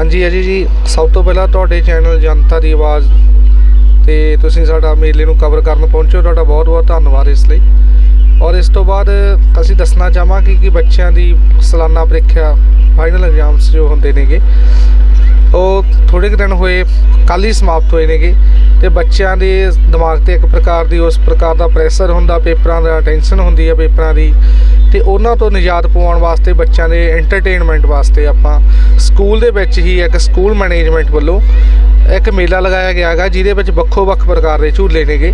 ਹਾਂਜੀ ਅਜੀ ਜੀ, ਸਭ ਤੋਂ ਪਹਿਲਾਂ ਤੁਹਾਡੇ ਚੈਨਲ ਜਨਤਾ ਦੀ ਆਵਾਜ਼ ਤੇ ਤੁਸੀਂ ਸਾਡਾ ਮੇਲੇ ਨੂੰ ਕਵਰ ਕਰਨ ਪਹੁੰਚੇ, ਤੁਹਾਡਾ ਬਹੁਤ ਬਹੁਤ ਧੰਨਵਾਦ ਇਸ ਲਈ। ਔਰ ਇਸ ਤੋਂ ਬਾਅਦ ਅਸੀਂ ਦੱਸਣਾ ਚਾਹਾਂਗੇ ਕਿ ਬੱਚਿਆਂ ਦੀ ਸਾਲਾਨਾ ਪ੍ਰੀਖਿਆ ਫਾਈਨਲ ਐਗਜ਼ਾਮਸ ਜੋ ਹੁੰਦੇ ਨੇਗੇ, ਉਹ ਥੋੜੇ ਕੁ ਦਿਨ ਹੋਏ, ਕੱਲ੍ਹ ਹੀ ਸਮਾਪਤ ਹੋਏ ਨੇਗੇ ਤੇ ਬੱਚਿਆਂ ਦੇ ਦਿਮਾਗ ਤੇ ਇੱਕ ਪ੍ਰਕਾਰ ਦੀ ਉਸ ਪ੍ਰਕਾਰ ਦਾ ਪ੍ਰੈਸ਼ਰ ਹੁੰਦਾ, ਪੇਪਰਾਂ ਦਾ ਟੈਨਸ਼ਨ ਹੁੰਦੀ ਹੈ, ਪੇਪਰਾਂ ਦੀ ਤੇ ਉਹਨਾਂ ਤੋਂ ਨਿਜਾਤ ਪਵਾਉਣ ਵਾਸਤੇ ਬੱਚਿਆਂ ਦੇ ਐਂਟਰਟੇਨਮੈਂਟ ਵਾਸਤੇ ਆਪਾਂ ਸਕੂਲ ਦੇ ਵਿੱਚ ਹੀ ਇੱਕ ਸਕੂਲ ਮੈਨੇਜਮੈਂਟ ਵੱਲੋਂ ਇੱਕ ਮੇਲਾ ਲਗਾਇਆ ਗਿਆ ਹੈਗਾ ਜਿਹਦੇ ਵਿੱਚ ਵੱਖੋ ਵੱਖ ਪ੍ਰਕਾਰ ਦੇ ਝੂਲੇ ਨੇਗੇ।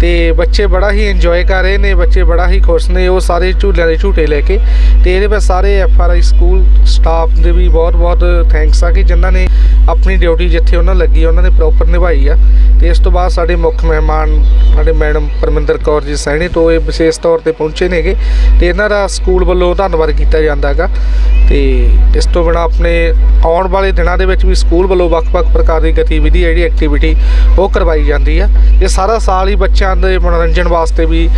ਤੇ ਬੱਚੇ ਬੜਾ ਹੀ ਇੰਜੋਏ ਕਰ ਰਹੇ ਨੇ, ਬੱਚੇ ਬੜਾ ਹੀ ਖੁਸ਼ ਨੇ, ਉਹ ਸਾਰੇ ਝੂਲਿਆਂ ਦੇ ਝੂਟੇ ਲੈ ਕੇ ਤੇ ਇਹਦੇ ਵਿੱਚ ਸਾਰੇ F R I school staff ਦੇ ਵੀ ਬਹੁਤ ਬਹੁਤ ਥੈਂਕਸ ਆ ਕਿ ਜਿਨ੍ਹਾਂ ਨੇ ਆਪਣੀ ਡਿਊਟੀ ਜਿੱਥੇ ਉਹਨਾਂ ਲੱਗੀ, ਉਹਨਾਂ ਨੇ ਪ੍ਰੋਪਰ ਨਿਭਾਈ ਆ। ਤੇ ਇਸ ਤੋਂ ਬਾਅਦ ਸਾਡੇ ਮੁੱਖ ਮਹਿਮਾਨ ਸਾਡੇ ਮੈਡਮ ਪਰਮਿੰਦਰ ਕੌਰ ਜੀ ਸੈਣੀ ਤੋਂ ਇਹ ਵਿਸ਼ੇਸ਼ ਤੌਰ ਤੇ ਪਹੁੰਚੇ ਨੇਗੇ ਤੇ ਇਹਨਾਂ ਦਾ ਸਕੂਲ ਵੱਲੋਂ ਧੰਨਵਾਦ ਕੀਤਾ ਜਾਂਦਾ ਹੈਗਾ। ਤੇ ਇਸ ਤੋਂ ਬਿਨਾਂ ਆਪਣੇ ਆਉਣ ਵਾਲੇ ਦਿਨਾਂ ਦੇ ਵਿੱਚ ਵੀ ਸਕੂਲ ਵੱਲੋਂ ਵੱਖ-ਵੱਖ ਪ੍ਰਕਾਰ ਦੀ ਗਤੀਵਿਧੀ, ਜਿਹੜੀ ਐਕਟੀਵਿਟੀ ਉਹ ਕਰਵਾਈ ਜਾਂਦੀ ਆ। ਇਹ ਸਾਰਾ ਸਾਲ ਹੀ ਬੱਚਿਆਂ ਦੇ ਮਨੋਰੰਜਨ ਵਾਸਤੇ ਵੀ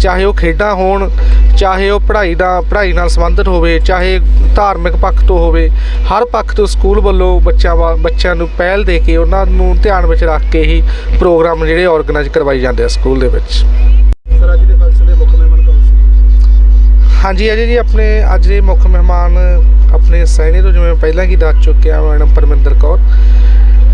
ਚਾਹੇ ਉਹ ਖੇਡਾਂ ਹੋਣ ਚਾਹੇ ਉਹ ਪੜ੍ਹਾਈ ਦਾ ਪੜ੍ਹਾਈ ਨਾਲ ਸੰਬੰਧਿਤ ਹੋਵੇ ਚਾਹੇ ਧਾਰਮਿਕ ਪੱਖ ਤੋਂ ਹੋਵੇ ਹਰ ਪੱਖ ਤੋਂ ਸਕੂਲ ਵੱਲੋਂ ਬੱਚਿਆਂ ਬੱਚਿਆਂ ਨੂੰ ਪਹਿਲ ਦੇ ਕੇ ਉਹਨਾਂ ਨੂੰ ਧਿਆਨ ਵਿੱਚ ਰੱਖ ਕੇ ਹੀ ਪ੍ਰੋਗਰਾਮ ਜਿਹੜੇ ਆਰਗੇਨਾਈਜ਼ ਕਰਵਾਏ ਜਾਂਦੇ ਆ ਸਕੂਲ ਦੇ ਵਿੱਚ। ਸਰ ਅੱਜ ਦੇ ਫੰਕਸ਼ਨ ਦੇ ਮੁੱਖ ਮਹਿਮਾਨ ਕੌਣ ਸੀ? ਹਾਂਜੀ ਅਜੇ ਜੀ ਆਪਣੇ ਅੱਜ ਦੇ ਮੁੱਖ ਮਹਿਮਾਨ ਆਪਣੇ ਸੈਣੀ ਤੋਂ ਜਿਵੇਂ ਪਹਿਲਾਂ ਕੀ ਦੱਸ ਚੁੱਕਿਆ ਮੈਡਮ ਪਰਮਿੰਦਰ ਕੌਰ।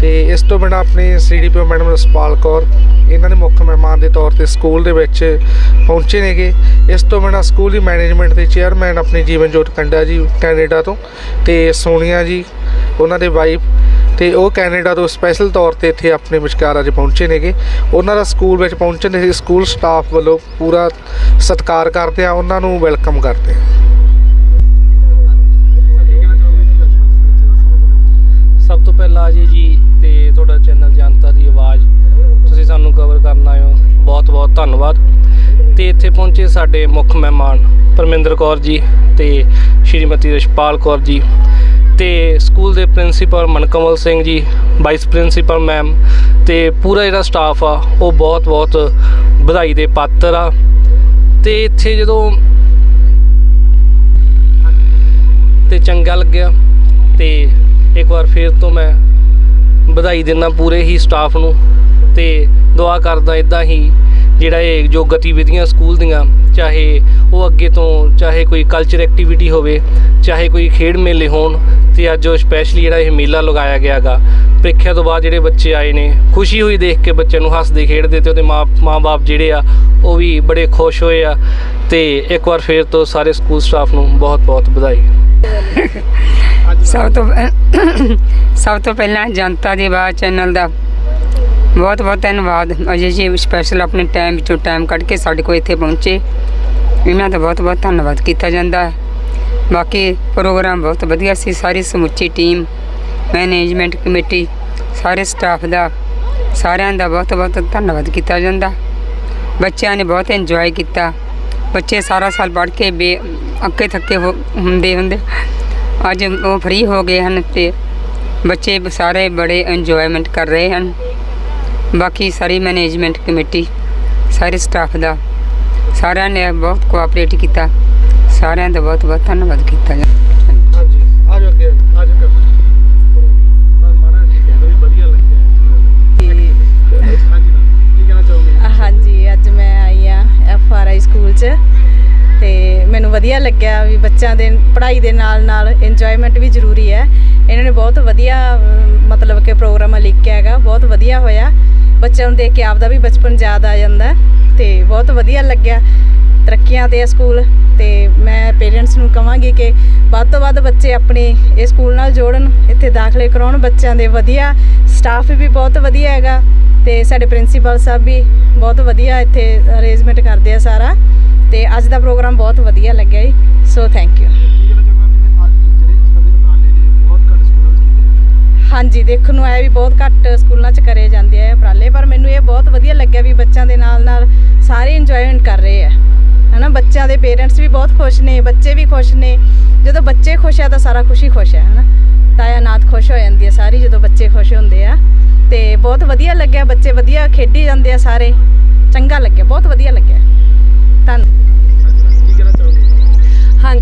ਤੇ ਇਸ ਤੋਂ ਬਿਨਾਂ ਆਪਣੇ ਸੀਡੀਪੀਓ ਮੈਡਮ ਰਸਪਾਲ ਕੌਰ, ਇਹਨਾਂ ਦੇ ਮੁੱਖ ਮਹਿਮਾਨ ਦੇ ਤੌਰ ਤੇ ਸਕੂਲ ਦੇ ਵਿੱਚ ਪਹੁੰਚੇ ਨੇਗੇ। ਇਸ ਤੋਂ ਬਿਨਾਂ ਸਕੂਲ ਦੀ ਮੈਨੇਜਮੈਂਟ ਦੇ ਚੇਅਰਮੈਨ ਆਪਣੀ ਜੀਵਨਜੋਤ ਕੰਡਾ ਜੀ, ਕੈਨੇਡਾ ਤੋਂ ਤੇ ਸੋਨੀਆ ਜੀ, ਉਹਨਾਂ ਦੇ ਵਾਈਫ ਤੇ ਉਹ ਕੈਨੇਡਾ ਤੋਂ ਸਪੈਸ਼ਲ ਤੌਰ ਤੇ ਇੱਥੇ ਆਪਣੇ ਵਿਚਕਾਰ ਅੱਜ ਪਹੁੰਚੇ ਨੇਗੇ। ਉਹਨਾਂ ਦਾ ਸਕੂਲ ਵਿੱਚ ਪਹੁੰਚਣ ਦੇ ਸਕੂਲ ਸਟਾਫ ਵੱਲੋਂ ਪੂਰਾ ਸਤਿਕਾਰ ਕਰਦੇ ਆ, ਉਹਨਾਂ ਨੂੰ ਵੈਲਕਮ ਕਰਦੇ ਆ। ਧੰਨਵਾਦ। ਤੇ ਇੱਥੇ ਪਹੁੰਚੇ ਸਾਡੇ ਮੁੱਖ ਮਹਿਮਾਨ ਪਰਮਿੰਦਰ ਕੌਰ ਜੀ ਤੇ ਸ਼੍ਰੀਮਤੀ ਰਸ਼ਪਾਲ ਕੌਰ ਜੀ ਤੇ ਸਕੂਲ ਦੇ principal ਮਨਕਮਲ Singh ji, vice principal ma'am ਤੇ ਪੂਰਾ ਜਿਹੜਾ ਸਟਾਫ ਆ, ਉਹ ਬਹੁਤ ਬਹੁਤ ਵਧਾਈ ਦੇ ਪਾਤਰ ਆ। ਤੇ ਇੱਥੇ ਜਦੋਂ ਤੇ ਚੰਗਾ ਲੱਗਿਆ ਤੇ ਇੱਕ ਵਾਰ ਫੇਰ ਤੋਂ ਮੈਂ ਵਧਾਈ ਦਿੰਦਾ ਪੂਰੇ ਹੀ ਸਟਾਫ ਨੂੰ ਤੇ ਦੁਆ ਕਰਦਾ ਇਦਾਂ ਹੀ ਜਿਹੜਾ ਇਹ ਜੋ ਗਤੀਵਿਧੀਆਂ ਸਕੂਲ ਦੀਆਂ, ਚਾਹੇ ਉਹ ਅੱਗੇ ਤੋਂ ਚਾਹੇ ਕੋਈ ਕਲਚਰ ਐਕਟੀਵਿਟੀ ਹੋਵੇ, ਚਾਹੇ ਕੋਈ ਖੇਡ ਮੇਲੇ ਹੋਣ, ਤੇ ਅੱਜ ਉਹ ਸਪੈਸ਼ਲੀ ਜਿਹੜਾ ਇਹ ਮੇਲਾ ਲਗਾਇਆ ਗਿਆਗਾ ਪ੍ਰੀਖਿਆ ਤੋਂ ਬਾਅਦ ਜਿਹੜੇ ਬੱਚੇ ਆਏ ਨੇ, ਖੁਸ਼ੀ ਹੋਈ ਦੇਖ ਕੇ ਬੱਚਿਆਂ ਨੂੰ ਹੱਸਦੇ ਖੇਡਦੇ ਤੇ ਉਹਦੇ ਮਾਂ, ਮਾਂ-ਬਾਪ ਜਿਹੜੇ ਆ, ਉਹ ਵੀ ਬੜੇ ਖੁਸ਼ ਹੋਏ ਆ, ਤੇ ਇੱਕ ਵਾਰ ਫੇਰ ਤੋਂ ਸਾਰੇ ਸਕੂਲ ਸਟਾਫ ਨੂੰ ਬਹੁਤ-ਬਹੁਤ ਵਧਾਈ। ਸਭ ਤੋਂ ਸਭ ਤੋਂ ਪਹਿਲਾਂ ਜਨਤਾ ਦੀ ਆਵਾਜ਼ ਚੈਨਲ ਦਾ ਬਹੁਤ ਬਹੁਤ ਧੰਨਵਾਦ। ਅਜੇ ਜੀ ਸਪੈਸ਼ਲ ਆਪਣੇ ਟਾਈਮ ਵਿੱਚੋਂ ਟਾਈਮ ਕੱਢ ਕੇ ਸਾਡੇ ਕੋਲ ਇੱਥੇ ਪਹੁੰਚੇ, ਇਹਨਾਂ ਦਾ ਬਹੁਤ ਬਹੁਤ ਧੰਨਵਾਦ ਕੀਤਾ ਜਾਂਦਾ ਹੈ। ਬਾਕੀ ਪ੍ਰੋਗਰਾਮ ਬਹੁਤ ਵਧੀਆ ਸੀ, ਸਾਰੀ ਸਮੁੱਚੀ ਟੀਮ ਮੈਨੇਜਮੈਂਟ ਕਮੇਟੀ ਸਾਰੇ ਸਟਾਫ ਦਾ, ਸਾਰਿਆਂ ਦਾ ਬਹੁਤ ਬਹੁਤ ਧੰਨਵਾਦ ਕੀਤਾ ਜਾਂਦਾ। ਬੱਚਿਆਂ ਨੇ ਬਹੁਤ ਇੰਜੋਏ ਕੀਤਾ। ਬੱਚੇ ਸਾਰਾ ਸਾਲ ਪੜ੍ਹ ਕੇ ਬੇ, ਅੱਕੇ ਥੱਕੇ ਹੋ- ਹੁੰਦੇ ਹੁੰਦੇ, ਅੱਜ ਉਹ ਫ੍ਰੀ ਹੋ ਗਏ ਹਨ ਤੇ ਬੱਚੇ ਸਾਰੇ ਬੜੇ ਇੰਜੋਇਮੈਂਟ ਕਰ ਰਹੇ ਹਨ। ਬਾਕੀ ਸਾਰੀ ਮੈਨੇਜਮੈਂਟ ਕਮੇਟੀ ਸਾਰੇ ਸਟਾਫ ਦਾ ਸਾਰਿਆਂ ਨੇ ਬਹੁਤ ਕੋਆਪਰੇਟ ਕੀਤਾ। ਸਾਰਿਆਂ ਦਾ ਬਹੁਤ ਬਹੁਤ ਧੰਨਵਾਦ ਕੀਤਾ ਜਾ ਹਾਂਜੀ ਆ ਜਾਓ ਅੱਗੇ ਆ ਜਾਓ ਕਰ ਮਾਣਾ ਜੀ ਕਹਿੰਦੇ ਵੀ ਵਧੀਆ ਲੱਗਿਆ। ਹਾਂਜੀ ਮੈਮ ਕੀ ਕਹਿਣਾ ਚਾਹੋਗੇ? ਹਾਂਜੀ ਅੱਜ ਮੈਂ ਆਈ ਆ ਐਫ ਆਰ ਆਈ ਸਕੂਲ 'ਚ ਤੇ ਮੈਨੂੰ ਵਧੀਆ ਲੱਗਿਆ ਵੀ ਬੱਚਿਆਂ ਦੇ ਪੜ੍ਹਾਈ ਦੇ ਨਾਲ ਨਾਲ ਇੰਜੋਇਮੈਂਟ ਵੀ ਜ਼ਰੂਰੀ ਹੈ। ਇਹਨਾਂ ਨੇ ਬਹੁਤ ਵਧੀਆ ਮਤਲਬ ਕਿ ਪ੍ਰੋਗਰਾਮ ਲਿਖਿਆ ਹੈਗਾ ਬਹੁਤ ਵਧੀਆ ਹੋਇਆ। ਬੱਚਿਆਂ ਨੂੰ ਦੇਖ ਕੇ ਆਪਦਾ ਵੀ ਬਚਪਨ ਯਾਦ ਆ ਜਾਂਦਾ ਤੇ ਬਹੁਤ ਵਧੀਆ ਲੱਗਿਆ ਤਰੱਕੀਆਂ ਤੇ ਆ ਸਕੂਲ ਤੇ ਮੈਂ ਪੇਰੈਂਟਸ ਨੂੰ ਕਹਾਂਗੀ ਕਿ ਵੱਧ ਤੋਂ ਵੱਧ ਬੱਚੇ ਆਪਣੇ ਇਹ ਸਕੂਲ ਨਾਲ ਜੋੜਨ, ਇੱਥੇ ਦਾਖਲੇ ਕਰਾਉਣ ਬੱਚਿਆਂ ਦੇ ਵਧੀਆ ਸਟਾਫ ਵੀ ਬਹੁਤ ਵਧੀਆ ਹੈਗਾ ਤੇ ਸਾਡੇ ਪ੍ਰਿੰਸੀਪਲ ਸਾਹਿਬ ਵੀ ਬਹੁਤ ਵਧੀਆ ਇੱਥੇ ਅਰੇਂਜਮੈਂਟ ਕਰਦੇ ਆ ਸਾਰਾ ਤੇ ਅੱਜ ਦਾ ਪ੍ਰੋਗਰਾਮ ਬਹੁਤ ਵਧੀਆ ਲੱਗਿਆ ਜੀ ਸੋ ਥੈਂਕ ਯੂ ਕੀ ਕਹਿਣਾ ਚਾਹੋਗੇ ਜਿਵੇਂ ਅੱਜ ਜਿਹੜੇ ਇਸ ਤਰ੍ਹਾਂ ਦੇ ਉਪਰਾਲੇ ਨੇ ਬਹੁਤ ਘੱਟ ਸਕੂਲਾਂ ਵਿੱਚ ਕੀਤੇ ਜਾਂਦੇ ਦੇਖਣ ਨੂੰ ਆਇਆ ਵੀ ਬਹੁਤ ਘੱਟ ਸਕੂਲਾਂ 'ਚ ਕਰੇ ਜਾਂਦੇ ਆ ਉਪਰਾਲੇ, ਪਰ ਮੈਨੂੰ ਇਹ ਬਹੁਤ ਵਧੀਆ ਲੱਗਿਆ ਵੀ ਬੱਚਿਆਂ ਦੇ ਨਾਲ ਨਾਲ ਸਾਰੇ ਇੰਜੋਇਮੈਂਟ ਕਰ ਰਹੇ ਆ। ਹਨਾ, ਬੱਚਿਆਂ ਦੇ ਪੇਰੈਂਟਸ ਵੀ ਬਹੁਤ ਖੁਸ਼ ਨੇ, ਬੱਚੇ ਵੀ ਖੁਸ਼ ਨੇ। ਜਦੋਂ ਬੱਚੇ ਖੁਸ਼ ਆ ਤਾਂ ਸਾਰਾ ਖੁਸ਼ੀ ਖੁਸ਼ ਹੈ ਹਨਾ। ਤਾਇਆ ਨਾਥ ਖੁਸ਼ ਹੋ ਜਾਂਦੀ ਹੈ ਸਾਰੀ ਜਦੋਂ ਬੱਚੇ ਖੁਸ਼ ਹੁੰਦੇ ਆ। ਤੇ ਬਹੁਤ ਵਧੀਆ ਲੱਗਿਆ, ਬੱਚੇ ਵਧੀਆ ਖੇਡੀ ਜਾਂਦੇ ਆ ਸਾਰੇ। ਚੰਗਾ ਲੱਗਿਆ, ਬਹੁਤ ਵਧੀਆ ਲੱਗਿਆ। ਧੰਨਵਾਦ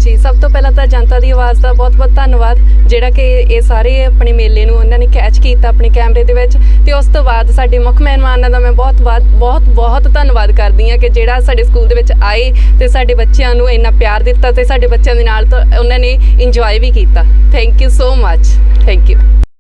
ਜੀ। ਸਭ ਤੋਂ ਪਹਿਲਾਂ ਤਾਂ ਜਨਤਾ ਦੀ ਆਵਾਜ਼ ਦਾ ਬਹੁਤ-ਬਹੁਤ ਧੰਨਵਾਦ। ਜਿਹੜਾ ਕਿ ਇਹ ਸਾਰੇ ਆਪਣੇ ਮੇਲੇ ਨੂੰ ਉਹਨਾਂ ਨੇ ਕੈਚ ਕੀਤਾ ਆਪਣੇ ਕੈਮਰੇ ਦੇ ਵਿੱਚ। ਤੇ ਉਸ ਤੋਂ ਬਾਅਦ ਸਾਡੇ ਮੁੱਖ ਮਹਿਮਾਨਾਂ ਦਾ ਮੈਂ ਬਹੁਤ ਬਾਤ- ਬਹੁਤ ਬਹੁਤ ਧੰਨਵਾਦ ਕਰਦੀ ਹਾਂ ਕਿ ਜਿਹੜਾ ਸਾਡੇ ਸਕੂਲ ਦੇ ਵਿੱਚ ਆਏ ਤੇ ਸਾਡੇ ਬੱਚਿਆਂ ਨੂੰ ਇੰਨਾ ਪਿਆਰ ਦਿੱਤਾ ਤੇ ਸਾਡੇ ਬੱਚਿਆਂ ਦੇ ਨਾਲ ਤਾਂ ਉਹਨਾਂ ਨੇ ਇੰਜੋਏ ਵੀ ਕੀਤਾ। Thank you so much thank you